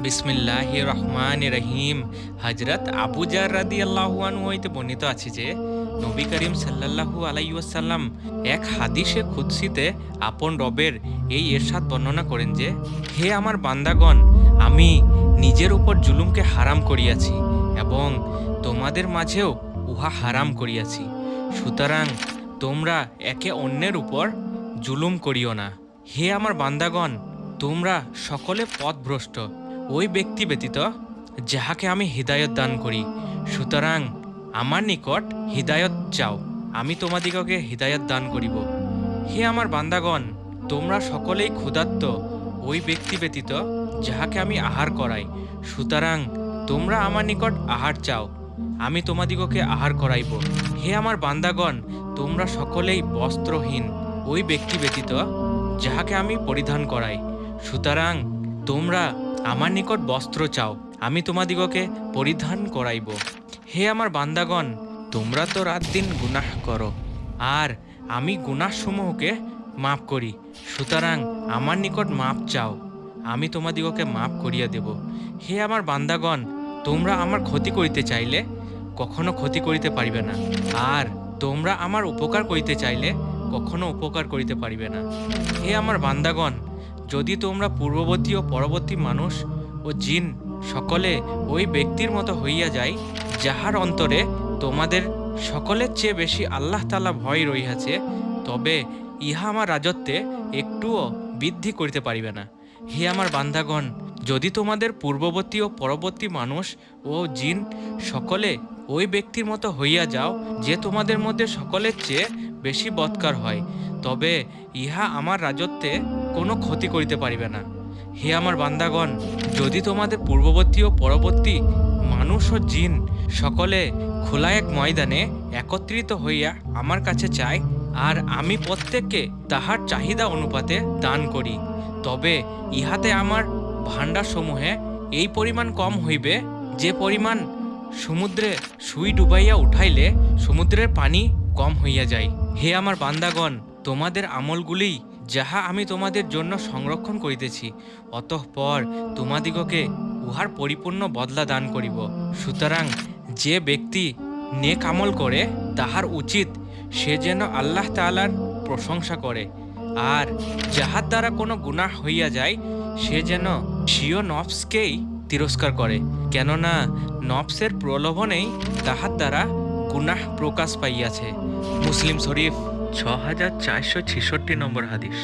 বিসমিল্লাহ রহমান রহিম হজরত আবু জার রাদি আল্লাহুয়ান হইতে বর্ণিত আছে যে, নবী করিম সাল্লাল্লাহু আলাইসাল্লাম এক হাদিসে খুদসিতে আপন রবের এই এরশাদ বর্ণনা করেন যে, হে আমার বান্দাগণ, আমি নিজের উপর জুলুমকে হারাম করিয়াছি এবং তোমাদের মাঝেও উহা হারাম করিয়াছি। সুতরাং তোমরা একে অন্যের উপর জুলুম করিও না। হে আমার বান্দাগণ, তোমরা সকলে পথভ্রষ্ট। ওই ব্যক্তি ব্যতীত যাহাকে আমি হৃদায়ত দান করি, সুতরাং আমার নিকট হৃদায়ত চাও, আমি তোমাদিগকে হৃদায়ত দান করিব। হে আমার বান্দাগণ, তোমরা সকলেই ক্ষুধার্ত ওই ব্যক্তি ব্যতীত যাহাকে আমি আহার করাই, সুতরাং তোমরা আমার নিকট আহার চাও, আমি তোমাদিগকে আহার করাইব। হে আমার বান্দাগণ, তোমরা সকলেই বস্ত্রহীন ওই ব্যক্তি ব্যতীত যাহাকে আমি পরিধান করাই, সুতরাং তোমরা আমার নিকট বস্ত্র চাও, আমি তোমাদিগকে পরিধান করাইব। হে আমার বান্দাগণ, তোমরা তো রাত দিন গুনাহ করো, আর আমি গুনাহসমূহকে মাফ করি, সুতরাং আমার নিকট মাপ চাও, আমি তোমাদিগকে মাফ করিয়া দেব। হে আমার বান্দাগণ, তোমরা আমার ক্ষতি করিতে চাইলে কখনো ক্ষতি করিতে পারিবে না, আর তোমরা আমার উপকার করিতে চাইলে কখনো উপকার করিতে পারিবে না। হে আমার বান্দাগণ যদি তোমরা পূর্ববর্তী ও পরবর্তী মানুষ ও জিন সকলে ওই ব্যক্তির মতো হইয়া যায় যাহার অন্তরে তোমাদের সকলের চেয়ে বেশি আল্লাহ তালা ভয় রহিয়াছে, তবে ইহা আমার রাজত্বে একটুও বৃদ্ধি করিতে পারিবে না। হে আমার বান্দাগণ, যদি তোমাদের পূর্ববর্তী ও পরবর্তী মানুষ ও জিন সকলে ওই ব্যক্তির মতো হইয়া যাও, যে তোমাদের মধ্যে সকলের চেয়ে বেশি বৎকার হয়, তবে ইহা আমার রাজত্বে কোনো ক্ষতি করিতে পারিবে না। হে আমার বান্দাগণ, যদি তোমাদের পূর্ববর্তী ও পরবর্তী মানুষ ও জিন সকলে খোলা এক ময়দানে একত্রিত হইয়া আমার কাছে চায়, আর আমি প্রত্যেককে তাহার চাহিদা অনুপাতে দান করি, তবে ইহাতে আমার ভাণ্ডারসমূহে এই পরিমাণ কম হইবে, যে পরিমাণ সমুদ্রে সুই ডুবাইয়া উঠাইলে সমুদ্রের পানি কম হইয়া যায়। হে আমার বান্দাগণ, তোমাদের আমলগুলি যাহা আমি তোমাদের জন্য সংরক্ষণ করিতেছি, অতঃপর তোমাদিগকে উহার পরিপূর্ণ বদলা দান করিব। সুতরাং যে ব্যক্তি নেক আমল করে, তাহার উচিত সে যেন আল্লাহ তাআলার প্রশংসা করে। আর যাহার দ্বারা কোনো গুনাহ হইয়া যায়, সে যেন সিও নফসকেই তিরস্কার করে। কেননা নফসের প্রলোভনেই তাহার দ্বারা গুনাহ প্রকাশ পাইয়াছে। মুসলিম শরীফ ছ হাজার চারশো ছেষট্টি নম্বর হাদিস।